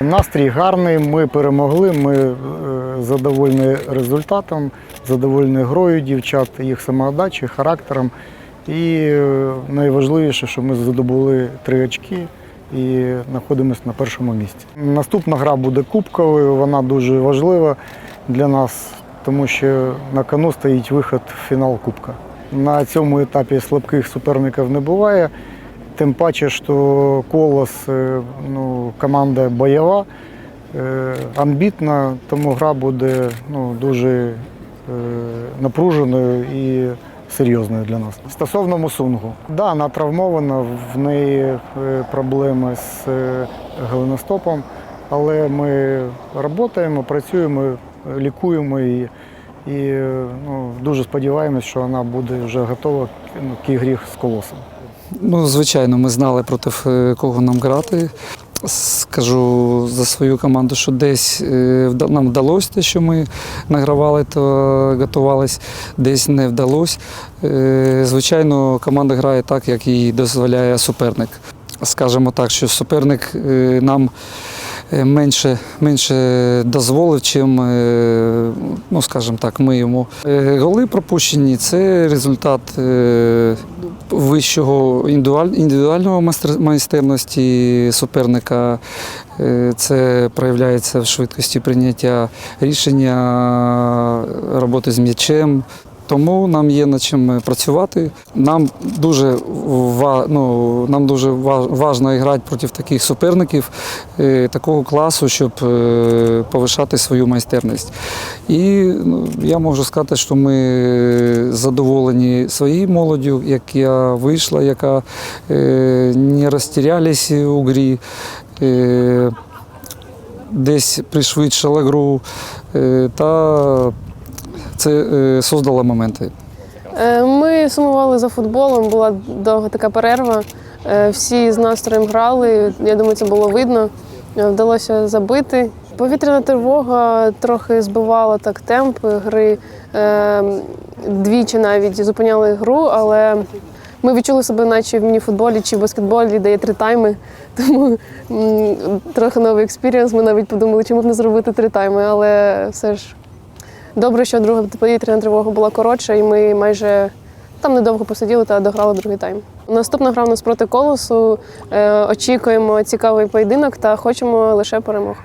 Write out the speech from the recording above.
Настрій гарний, ми перемогли. Ми е, задовольні результатом, задовольні грою дівчат, їх самоотдачею, характером. І е, найважливіше, що ми здобули три очки і знаходимося на першому місці. Наступна гра буде кубковою, вона дуже важлива для нас, тому що на кону стоїть виход в фінал Кубка. На цьому етапі слабких суперників не буває. Тим паче, що колос е, ну, команда бойова, е, амбітна, тому гра буде ну, дуже е, напруженою і серйозною для нас. Стосовно Мусунгу, да, вона травмована, в неї проблеми з голеностопом, але ми працюємо, працюємо, лікуємо її. І ну, дуже сподіваємось, що вона буде вже готова ну, к ігрі з колосом. Ну, звичайно, ми знали проти е, кого нам грати. Скажу за свою команду, що десь е, нам вдалося те, що ми награвали то готувалися, десь не вдалося. Е, Звичайно, команда грає так, як їй дозволяє суперник. Скажемо так, що суперник нам менше, менше дозволив, чим, е, ну, скажімо так, ми йому. Е, Голи пропущені це результат е, вищого індивідуального майстер- майстерності суперника. Е, Це проявляється в швидкості прийняття рішення, роботи з м'ячем. Тому нам є над чим працювати. Нам дуже ну, нам дуже ва- важливо грати проти таких суперників е, такого класу, щоб е, повишати свою майстерність. І ну, я можу сказати, що ми задоволені своєю молоддю, яка вийшла, яка е, не розтірялись у грі. Е, Десь пришвидшила гру е, та це е, создало моменти. Е, Ми сумували за футболом, була довга така перерва. Е, Всі з настроєм грали. Я думаю, це було видно. Е, Вдалося забити. Повітряна тривога трохи збивала так темп гри. Двічі навіть зупиняли гру, але ми відчули себе, наче в мініфутболі чи в баскетболі, де є три тайми. Тому трохи новий експірієнс. Ми навіть подумали, чому б не зробити три тайми, але все ж Добре, що друга повітряна тривога була коротша, і ми майже там недовго посиділи та дограли другий тайм. Наступна гра у нас проти колосу. Е, очікуємо цікавий поєдинок та хочемо лише перемог.